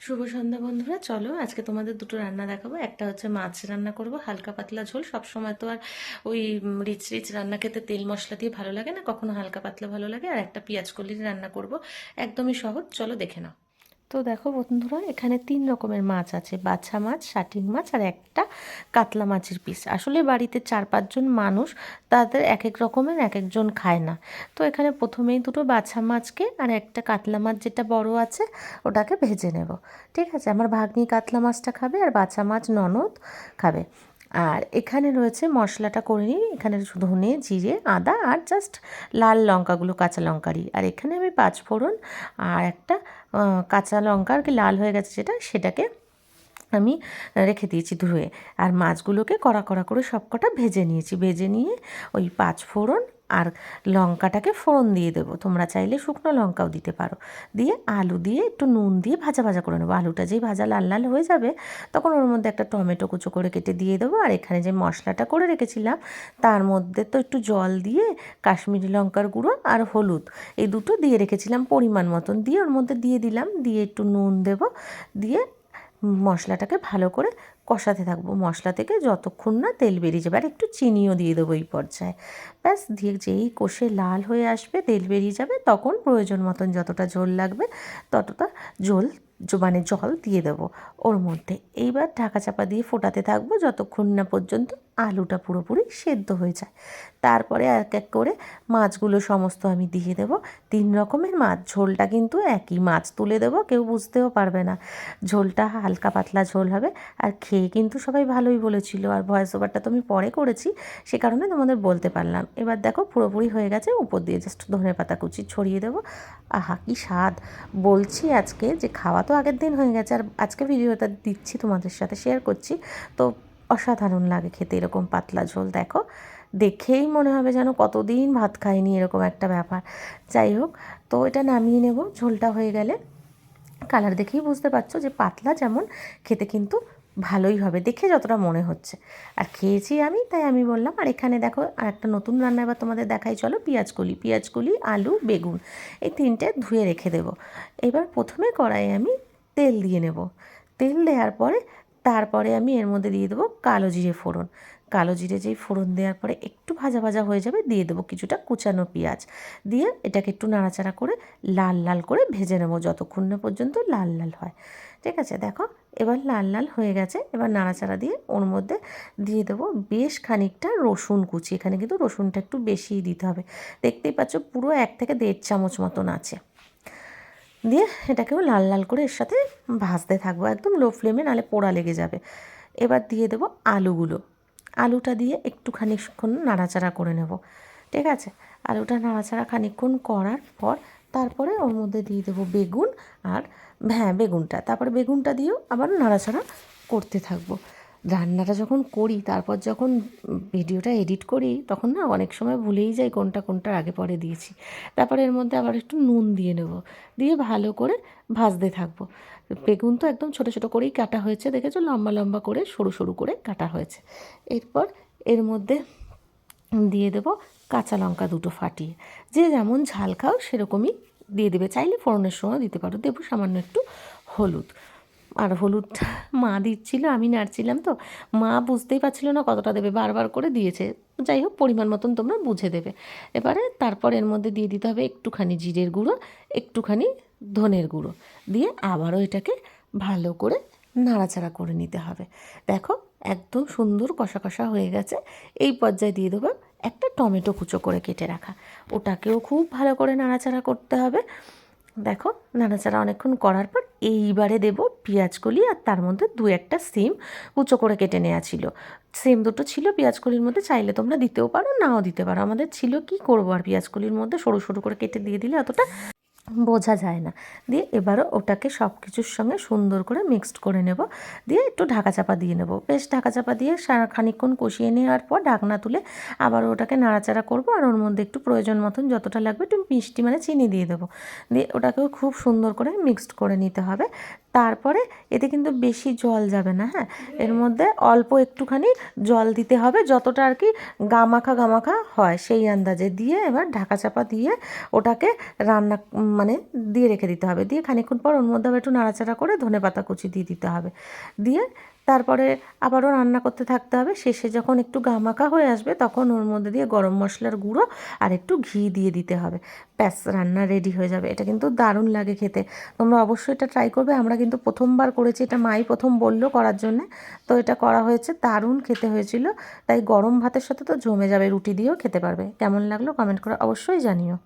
শুভ সন্ধ্যা বন্ধুরা, চলো আজকে তোমাদের দুটো রান্না দেখাবো। একটা হচ্ছে মাছ রান্না করব, হালকা পাতলা ঝোল। সব সময় তো আর ওই রিচ রিচ রান্না খেতে তেল মশলা দিয়ে ভালো লাগে না, কখনো হালকা পাতলা ভালো লাগে। আর একটা পেঁয়াজ কলির রান্না করব, একদমই সহজ। চলো দেখে নাও। তো দেখো বন্ধুরা, এখানে তিন রকমের মাছ আছে। বাছা মাছ, শাটিং মাছ আর একটা কাতলা মাছের পিস। আসলে বাড়িতে চার পাঁচজন মানুষ, তাদের এক এক রকমের এক একজন খায় না। তো এখানে প্রথমেই দুটো বাছা মাছকে আর একটা কাতলা মাছ যেটা বড় আছে, ওটাকে ভেজে নেব। ঠিক আছে? আমার ভাগ্নি কাতলা মাছটা খাবে আর বাছা মাছ ননদ খাবে। আর এখানে রয়েছে মশলাটা করে নিই। এখানে ধনে, জিরে, আদা আর জাস্ট লাল লঙ্কাগুলো, কাঁচা লঙ্কারই। আর এখানে আমি পাঁচ ফোড়ন আর একটা কাঁচা লঙ্কা আর কি লাল হয়ে গেছে যেটা, সেটাকে আমি রেখে দিয়েছি ধুয়ে। আর মাছগুলোকে কড়া কড়া করে সব কটা ভেজে নিয়েছি। ভেজে নিয়ে ওই পাঁচ ফোড়ন আর লঙ্কাটাকে ফোড়ন দিয়ে দেবো। তোমরা চাইলে শুকনো লঙ্কাও দিতে পারো। দিয়ে আলু দিয়ে একটু নুন দিয়ে ভাজা ভাজা করে নেব। আলুটা যেই ভাজা লাল লাল হয়ে যাবে, তখন ওর মধ্যে একটা টমেটো কুচো করে কেটে দিয়ে দেবো। আর এখানে যে মশলাটা করে রেখেছিলাম, তার মধ্যে তো একটু জল দিয়ে কাশ্মীরি লঙ্কার গুঁড়ো আর হলুদ, এই দুটো দিয়ে রেখেছিলাম পরিমাণ মতন। দিয়ে ওর মধ্যে দিয়ে দিলাম। দিয়ে একটু নুন দেবো। দিয়ে মশলাটাকে ভালো করে কষাতে থাকব। মশলা থেকে যতক্ষণ না তেল বেরিয়ে যাবে, আর একটু চিনিও দিয়ে দেবো এই পর্যায়ে। ব্যাস দিয়ে যেই কষে লাল হয়ে আসবে, তেল বেরিয়ে যাবে, তখন প্রয়োজন মতন যতটা ঝোল লাগবে, ততটা জল মানে জল দিয়ে দেবো। ওর মধ্যে এইবার ঢাকা চাপা দিয়ে ফোটাতে থাকব যতক্ষণ না পর্যন্ত আলুটা পুরোপুরি সেদ্ধ হয়ে যায়। তারপরে এক এক করে মাছগুলো সমস্ত আমি দিয়ে দেবো। তিন রকমের মাছ, ঝোলটা কিন্তু একই। মাছ তুলে দেবো, কেউ বুঝতেও পারবে না। ঝোলটা হালকা পাতলা ঝোল হবে। আর খেয়ে কিন্তু সবাই ভালোই বলেছিল। আর ভয়েস ওভারটা তো আমি পরে করেছি, সে কারণে তোমাদের বলতে পারলাম। এবার দেখো, পুরোপুরি হয়ে গেছে উপর দিয়ে জাস্ট ধনে পাতা কুচি ছড়িয়ে দেবো। আহা, কি স্বাদ! বলছি আজকে যে খাওয়া তো আগের দিন হয়ে গেছে। আর আজকে ভিডিওটা দিচ্ছি তোমাদের সাথে শেয়ার করছি। তো অসাধারণ লাগে খেতে, এরকম পাতলা ঝোল, দেখো। দেখেই মনে হবে যেন কতদিন ভাত খাইনি, এরকম একটা ব্যাপার। যাই হোক, তো এটা নামিয়ে নেব, ঝোলটা হয়ে গেলে। কালার দেখেই বুঝতে পারছ যে পাতলা যেমন, খেতে কিন্তু ভালোই হবে, দেখে যতটা মনে হচ্ছে। আর খেয়েছি আমি, তাই আমি বললাম, আর এখানে দেখো, আর একটা নতুন রান্না এবার তোমাদের দেখাই, চলো পেঁয়াজ কলি। পেঁয়াজ কলি, আলু, বেগুন, এই তিনটে ধুয়ে রেখে দেবো। এবার প্রথমে কড়াইয়ে আমি তেল দিয়ে নেব। তেল দেওয়ার পরে তারপরে আমি এর মধ্যে দিয়ে দেবো কালো জিরে ফোড়ন। কালো জিরে যেই ফোড়ন দেওয়ার পরে একটু ভাজা ভাজা হয়ে যাবে, দিয়ে দেবো কিছুটা কুচানো পেঁয়াজ। দিয়ে এটাকে একটু নাড়াচাড়া করে লাল লাল করে ভেজে নেব, যতক্ষণ না পর্যন্ত লাল লাল হয়। ঠিক আছে? দেখো, এবার লাল লাল হয়ে গেছে। এবার নাড়াচাড়া দিয়ে ওর মধ্যে দিয়ে দেবো বেশ খানিকটা রসুন কুচি। এখানে কিন্তু রসুনটা একটু বেশিই দিতে হবে। দেখতেই পাচ্ছ পুরো এক থেকে দেড় চামচ মতন আছে। দিয়ে এটাকেও লাল লাল করে এর সাথে ভাজতে থাকব একদম লো ফ্লেমে নালে পোড়া লেগে যাবে। এবার দিয়ে দেবো আলুগুলো। আলুটা দিয়ে একটু খানিকক্ষণ নাড়াচাড়া করে নেব। ঠিক আছে? আলুটা নাড়াচাড়া খানিকক্ষণ করার পর তারপরে ওর মধ্যে দিয়ে দেবো বেগুন আর হ্যাঁ বেগুনটা। তারপরে বেগুনটা দিয়েও আবার নাড়াচাড়া করতে থাকব। রান্নাটা যখন করি, তারপর যখন ভিডিওটা এডিট করি, তখন না অনেক সময় ভুলেই যাই কোনটা কোনটার আগে পরে দিয়েছি। তারপরে এর মধ্যে আবার একটু নুন দিয়ে নেব। দিয়ে ভালো করে ভাজতে থাকব। বেগুন তো একদম ছোটো ছোটো করেই কাটা হয়েছে, দেখেছ? লম্বা লম্বা করে, সরু সরু করে কাটা হয়েছে। এরপর এর মধ্যে দিয়ে দেবো কাঁচা লঙ্কা দুটো ফাটিয়ে। যে যেমন ঝাল খাও, সেরকমই দিয়ে দেবে। চাইলে ফোড়নের সময় দিতে পারো। দেবো সামান্য একটু হলুদ। আর হলুদ মা দিচ্ছিল, আমি নাড়ছিলাম তো। মা বুঝতেই পারছিল না কতটা দেবে, বারবার করে দিয়েছে। যাই হোক, পরিমাণ মতন তোমরা বুঝে দেবে। এবারে তারপর এর মধ্যে দিয়ে দিতে হবে একটুখানি জিরের গুঁড়ো, একটুখানি ধনের গুঁড়ো। দিয়ে আবারও এটাকে ভালো করে নাড়াচাড়া করে নিতে হবে। দেখো, একদম সুন্দর কষা কষা হয়ে গেছে। এই পর্যায়ে দিয়ে দেবো একটা টমেটো কুচো করে কেটে রাখা। ওটাকেও খুব ভালো করে নাড়াচাড়া করতে হবে। দেখো, নাড়াচাড়া অনেকক্ষণ করার পর এইবারে দেবো পেঁয়াজকলি আর তার মধ্যে দু একটা সিম কুচো করে কেটে নেওয়া ছিল। সিম দুটো ছিল পেঁয়াজকলির মধ্যে চাইলে তোমরা দিতেও পারো, নাও দিতে পারো। আমাদের ছিল কি করব আর পেঁয়াজকলির মধ্যে সরু সরু করে কেটে দিয়ে দিলে অতটা বোঝা যায় না। দিয়ে এবারও ওটাকে সব কিছুর সঙ্গে সুন্দর করে মিক্সড করে নেব। দিয়ে একটু ঢাকা চাপা দিয়ে নেব। বেশ ঢাকা চাপা দিয়ে সারা খানিকক্ষণ কষিয়ে নেওয়ার পর ঢাকনা তুলে আবার ওটাকে নাড়াচাড়া করব আর ওর মধ্যে একটু প্রয়োজন মতন যতটা লাগবে একটু মিষ্টি মানে চিনি দিয়ে দেবো। দিয়ে ওটাকেও খুব সুন্দর করে মিক্সড করে নিতে হবে। তারপরে এতে কিন্তু বেশি জল যাবে না হ্যাঁ? এর মধ্যে অল্প একটুখানি জল দিতে হবে, যতটা আর কি গামাখা গামাখা হয় সেই আন্দাজে দিয়ে এবার ঢাকা চাপা দিয়ে ওটাকে রান্না মানে দিয়ে রেখে দিতে হবে। দিয়ে খানিক্ষণ পর ওর মধ্যে একটু নাড়াচাড়া করে ধনে পাতা কুচি দিয়ে দিতে হবে। দিয়ে তারপরে আবারও রান্না করতে থাকতে হবে। শেষে যখন একটু গামাখা হয়ে আসবে তখন ওর মধ্যে দিয়ে গরম মশলার গুঁড়ো আর একটু ঘি দিয়ে দিতে হবে। ব্যাস, রান্না রেডি হয়ে যাবে। এটা কিন্তু দারুণ লাগে খেতে। তোমরা অবশ্যই এটা ট্রাই করবে। আমরা কিন্তু প্রথমবার করেছি। এটা মাই প্রথম বলল করার জন্যে। তো এটা করা হয়েছে। দারুণ খেতে হয়েছিল। তাই গরম ভাতের সাথে তো জমে যাবে। রুটি দিয়েও খেতে পারবে। কেমন লাগল কমেন্ট করে অবশ্যই জানিও।